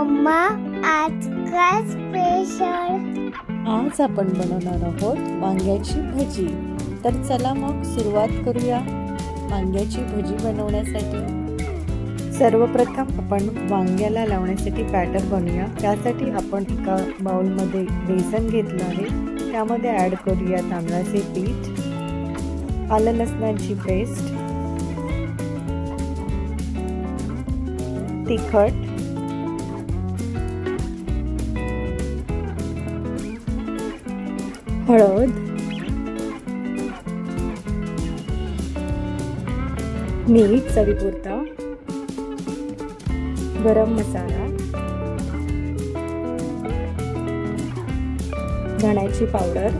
Mamma आज काय special आज आपण बनवणार आहोत वांग्याची भजी. तर चला मग सुरुवात करूया वांग्याची भजी बनवण्यासाठी. सर्वप्रथम आपण वांग्याला लावण्यासाठी बॅटर बनवूया. त्यासाठी आपण एका बाउलमध्ये बेसन घेतलं आहे. त्यामध्ये ॲड करूया तांदळाचे पीठ आलं लसणाची पेस्ट तिखट हळद मीठ चवीपुरता गरम मसाला धण्याची पावडर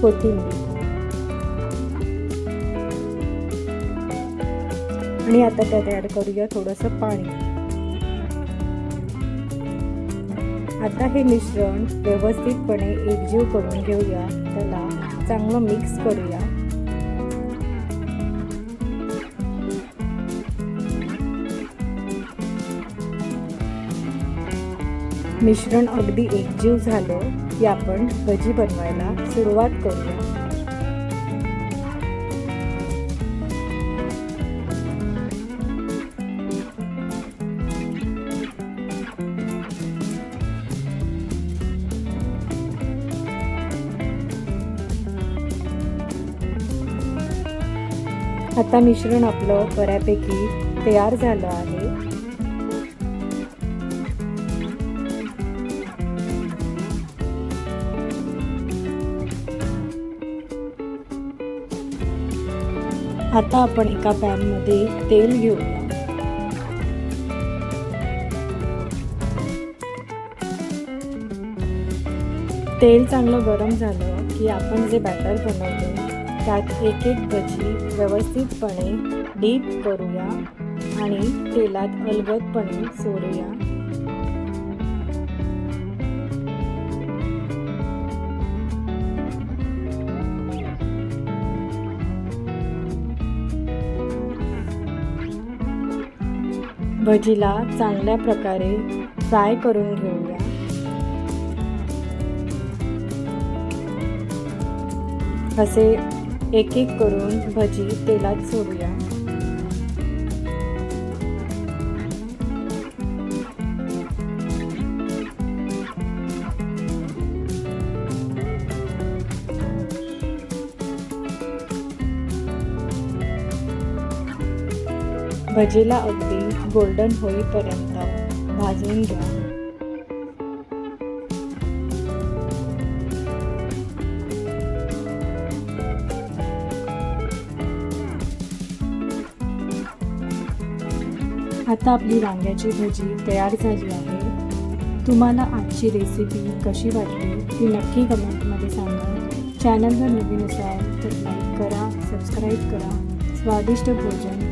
कोथिंबीर. आणि आता त्यात ॲड करूया थोडंसं पाणी. आता हे मिश्रण व्यवस्थितपणे एकजीव करून घेऊया. त्याला चांगलं मिक्स करूया. मिश्रण अगदी एकजीव झालं की आपण भजी बनवायला सुरुवात करूया. आता मिश्रण आपलं बऱ्यापैकी तयार झालं आहे. आता आपण एका पॅनमध्ये तेल घेऊया. तेल चांगलं गरम झालं की आपण जे बॅटर बनवतो त्यात एक एक भजी व्यवस्थितपणे डीप करूया आणि तेलात अलगदपणे सोडूया. भजीला चांगल्या प्रकारे फ्राय करून घेऊया. असे एक एक करून भजी तेलात सोडूया. भजीला अगदी गोल्डन होईपर्यंत भाजून घ्या. आता आपली वांग्याची भजी तयार झाली आहे. तुम्हाला आजची रेसिपी कशी वाटली ती नक्की कमेंटमध्ये सांगा. चॅनलवर नवीन असाल तर लाईक करा सबस्क्राईब करा. स्वादिष्ट भोजन